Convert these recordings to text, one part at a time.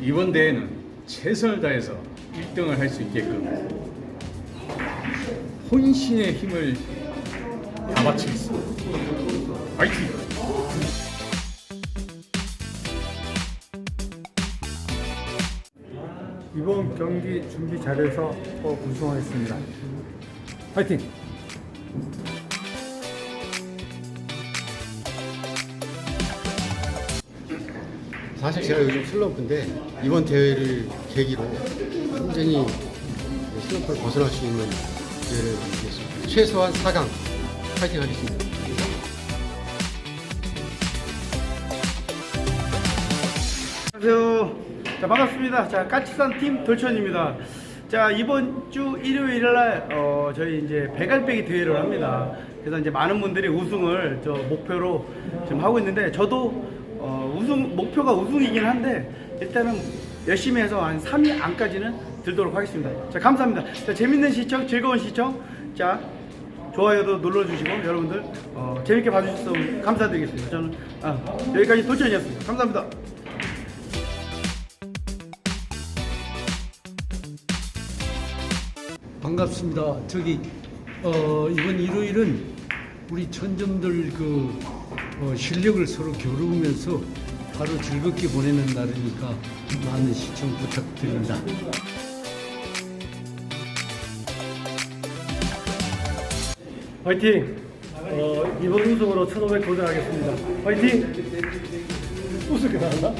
이번 대회는 최선을 다해서 1등을 할 수 있게끔 혼신의 힘을 다 바치겠습니다. 화이팅! 이번 경기 준비 잘해서 꼭 우승하겠습니다. 파이팅! 사실 제가 요즘 슬럼프인데 이번 대회를 계기로 완전히 슬럼프를 벗어날 수 있는 기회를 드리겠습니다. 최소한 4강 파이팅 하겠습니다. 안녕하세요. 자, 반갑습니다. 자, 까치산 팀 돌천입니다. 자, 이번 주 일요일 날, 어, 저희 이제 배갈배기 대회를 합니다. 그래서 이제 많은 분들이 우승을 저 목표로 지금 하고 있는데, 저도, 어, 우승, 목표가 우승이긴 한데, 일단은 열심히 해서 한 3위 안까지는 들도록 하겠습니다. 자, 감사합니다. 자, 재밌는 시청, 즐거운 시청. 자, 좋아요도 눌러주시고, 여러분들, 어, 재밌게 봐주셔서 감사드리겠습니다. 저는, 아, 여기까지 돌천이었습니다. 감사합니다. 반갑습니다. 저기 어, 이번 일요일은 우리 천점들 그 어, 실력을 서로 겨루면서 하루 즐겁게 보내는 날이니까 많은 시청 부탁드립니다. 파이팅! 어, 이번 우승으로 1500 도전하겠습니다. 파이팅! 우승이 나왔나?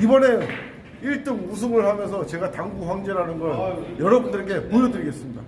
이번에 1등 우승을 하면서 제가 당구 황제라는 걸 여러분들에게 보여드리겠습니다.